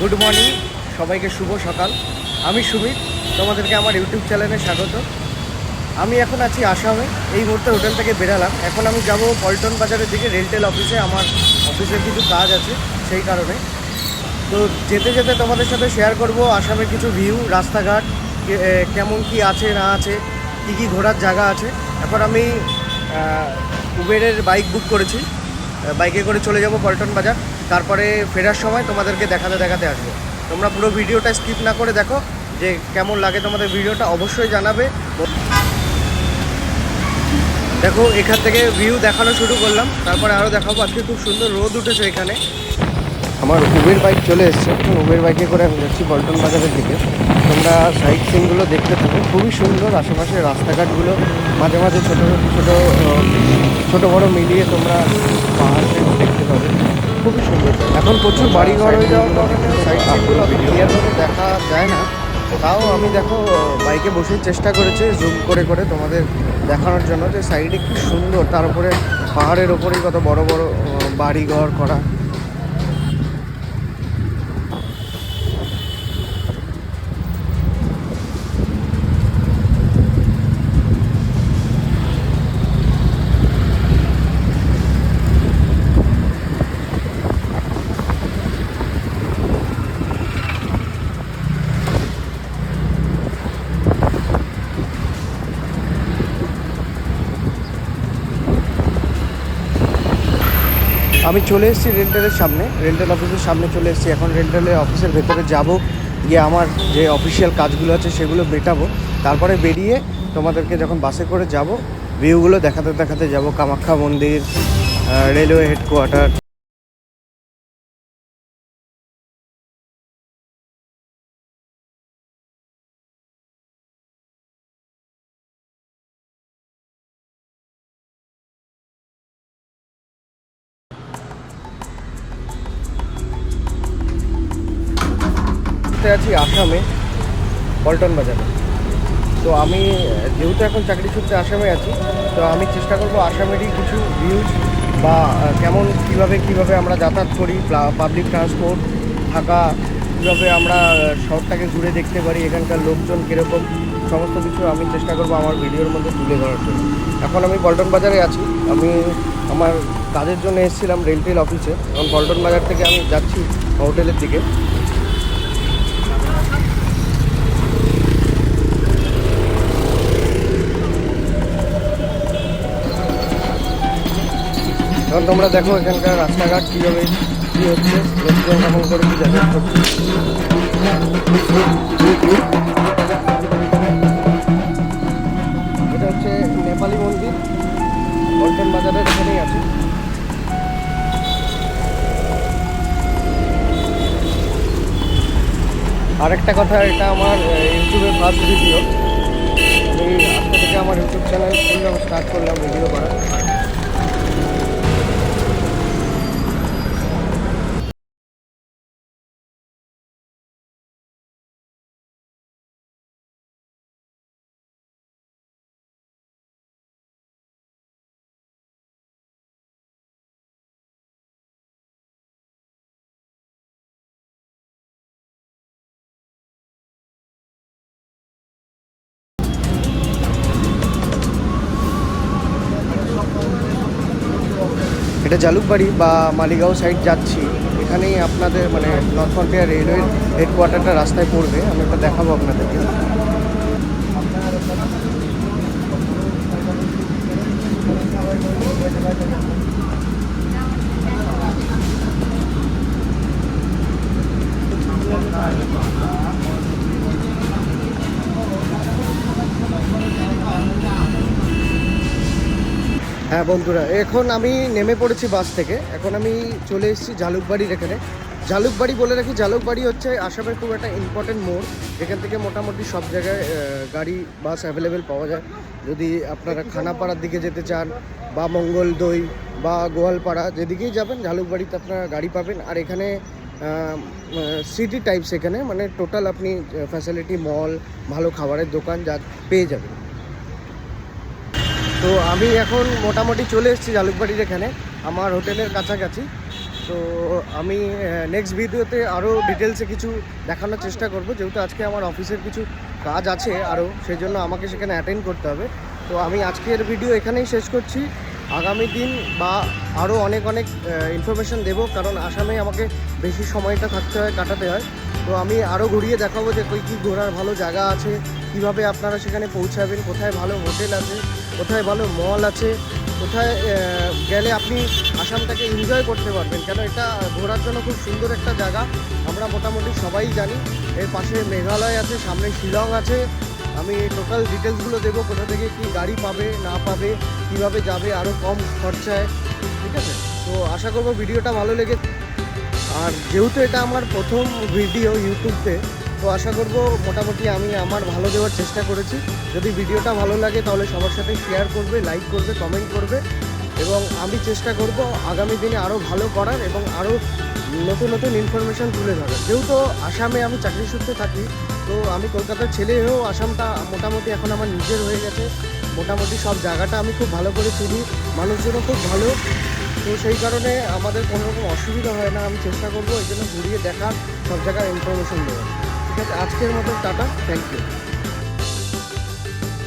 Good morning সবাইকে শুভ সকাল। আমি সুমিত। তোমাদেরকে আমার ইউটিউব চ্যানেলে স্বাগত। আমি এখন আছি আসামে। এই মুহূর্তে হোটেল থেকে বেরালাম। এখন আমি যাব পল্টন বাজারের দিকে রেলটেল অফিসে আমার অফিসের কিছু কাজ আছে সেই কারণে। তো যেতে যেতে তোমাদের সাথে শেয়ার করব আসামের কিছু ভিউ রাস্তাঘাট কেমন কি আছে, না আছে, কী কী ঘোরার জায়গা আছে। এখন আমি উবেরের বাইক বুক করেছি। বাইকে করে চলে যাব পল্টন বাজার। তারপরে ফেরার সময় তোমাদেরকে দেখাতে দেখাতে আসব। তোমরা পুরো ভিডিওটা স্কিপ না করে দেখো যে কেমন লাগে তোমাদের ভিডিওটা, অবশ্যই জানাবে। দেখো, এখান থেকে ভিউ দেখানো শুরু করলাম। তারপরে আরও দেখাবো। আজকে খুব সুন্দর রোদ উঠেছে এখানে। আমার উবের বাইক চলে এসছে। উবের বাইকে করে আমি যাচ্ছি পল্টন বাজারের দিকে। তোমরা সাইড সিনগুলো দেখতে থাকো খুবই সুন্দর আশেপাশে রাস্তাঘাটগুলো। মাঝে মাঝে ছোটো ছোটো ছোটো বড় মিলিয়ে তোমরা পাহাড় দেখতে পাবে। খুবই সুন্দর। এখন প্রচুর বাড়ি ঘর হয়ে যাওয়ার কারণে সাইড সিনগুলো ক্লিয়ারভাবে দেখা যায় না। তাও আমি দেখো বাইকে বসে চেষ্টা করেছি জুম করে করে তোমাদের দেখানোর জন্য যে সাইডে কি সুন্দর। তার উপরে পাহাড়ের ওপরেই কত বড় বড় বাড়িঘর বাড়ি ঘর করা। আমি চলে এসেছি রেন্টালের সামনে রেন্টাল অফিসের সামনে চলে এসেছি। এখন রেন্টালের অফিসের ভেতরে যাব, গিয়ে আমার যে অফিসিয়াল কাজগুলো আছে সেগুলো মেটাবো। তারপরে বেরিয়ে তোমাদেরকে যখন বাসে করে যাব ভিউগুলো দেখাতে দেখাতে যাব, কামাখ্যা মন্দির রেলওয়ে হেডকোয়ার্টার আছি আসামে, পল্টন বাজারে। তো আমি, যেহেতু এখন চাকরি সূত্রে আসামে আছি, তো আমি চেষ্টা করব আসামেরই কিছু ভিউজ বা কেমন, কীভাবে কীভাবে আমরা যাতায়াত করি পাবলিক ট্রান্সপোর্ট থাকা, কীভাবে আমরা শহরটাকে ঘুরে দেখতে পারি, এখানকার লোকজন কীরকম, সমস্ত কিছু আমি চেষ্টা করব আমার ভিডিওর মধ্যে তুলে ধরার জন্য। এখন আমি পল্টন বাজারে আছি, আমি আমার কাজের জন্য এসেছিলাম রেলটেল অফিসে এখন পল্টন বাজার থেকে আমি যাচ্ছি হোটেলের দিকে। এখন তোমরা দেখো এখানকার রাস্তাঘাট কীভাবে কী হচ্ছে, লোকজন কেমন করে কী যাতায়াত এটা হচ্ছে নেপালি মন্দির, পল্টন বাজারের এখানেই আছে। আরেকটা কথা, এটা আমার ইউটিউবে ফার্স্ট ভিডিও আমি আজকে থেকে আমার ইউটিউব চ্যানেল স্টার্ট করলাম ভিডিও করা এটা জালুকবাড়ি বা মালিগাঁও সাইড যাচ্ছি। এখানেই আপনাদের মানে নর্থ ফ্রন্টিয়ার রেলওয়ের হেডকোয়ার্টারটা রাস্তায় পড়বে। আমি একটা দেখাবো আপনাদেরকে। হ্যাঁ বন্ধুরা, এখন আমি নেমে পড়েছি বাস থেকে। এখন আমি চলে এসেছি জালুকবাড়ির এখানে। জালুকবাড়ি বলে রাখি, জালুকবাড়ি হচ্ছে আসামের খুব একটা ইম্পর্টেন্ট মোড়। যেখান থেকে মোটামুটি সব জায়গায় গাড়ি, বাস অ্যাভেলেবেল পাওয়া যায়। যদি আপনারা খানাপাড়ার দিকে যেতে চান, বা মঙ্গল দই বা গোয়ালপাড়া, যেদিকেই যাবেন, জালুকবাড়িতে আপনারা গাড়ি পাবেন। আর এখানে সিটি টাইপস এখানে মানে টোটাল আপনি ফ্যাসিলিটি মল ভালো খাবারের দোকান যা পেয়ে যাবেন। তো আমি এখন মোটামুটি চলে এসেছি জালুকবাড়ির এখানে, আমার হোটেলের কাছাকাছি। তো আমি নেক্সট ভিডিওতে আরও ডিটেলসে কিছু দেখানোর চেষ্টা করব, যেহেতু আজকে আমার অফিসের কিছু কাজ আছে আরও সেই জন্য আমাকে সেখানে অ্যাটেন্ড করতে হবে। তো আমি আজকের ভিডিও এখানেই শেষ করছি। আগামী দিন বা আরও অনেক অনেক ইনফরমেশন দেবো, কারণ আসামে আমাকে বেশি সময়টা থাকতে হয়, কাটাতে হয়। তো আমি আরও ঘুরিয়ে দেখাবো যে কই কী ঘোরার ভালো জায়গা আছে কীভাবে আপনারা সেখানে পৌঁছাবেন? কোথায় ভালো হোটেল আছে? কোথায় ভালো মল আছে? কোথায় গেলে আপনি আসামটাকে এনজয় করতে পারবেন? কেন এটা ঘোরার জন্য খুব সুন্দর একটা জায়গা। আমরা মোটামুটি সবাই জানি। এর পাশে মেঘালয় আছে, সামনে শিলং আছে। আমি টোটাল ডিটেলসগুলো দেবো কোথা থেকে কি গাড়ি পাবে, না পাবে, কীভাবে যাবে আরও কম খরচায়। ঠিক আছে? তো আশা করব ভিডিওটা ভালো লেগে আর যেহেতু এটা আমার প্রথম ভিডিও ইউটিউবতে তো আশা করব মোটামুটি আমি আমার ভালো দেওয়ার চেষ্টা করেছি। যদি ভিডিওটা ভালো লাগে তাহলে সবার সাথে শেয়ার করবে লাইক করবে কমেন্ট করবে এবং আমি চেষ্টা করব আগামী দিনে আরও ভালো করার এবং আরও নতুন নতুন ইনফরমেশন তুলে ধরার। যেহেতু আসামে আমি চাকরি সূত্রে থাকি, তো আমি কলকাতার ছেলে হয়েও আসামটা মোটামুটি এখন আমার নিজের হয়ে গেছে। মোটামুটি সব জায়গাটা আমি খুব ভালো করে চিনি, মানুষজনও খুব ভালো। তো সেই কারণে আমাদের কোনো রকম অসুবিধা হয় না, আমি চেষ্টা করব এই জন্য ঘুরিয়ে দেখার, সব জায়গার ইনফরমেশন দেওয়ার। আজকের মতো টাটা থ্যাংক ইউ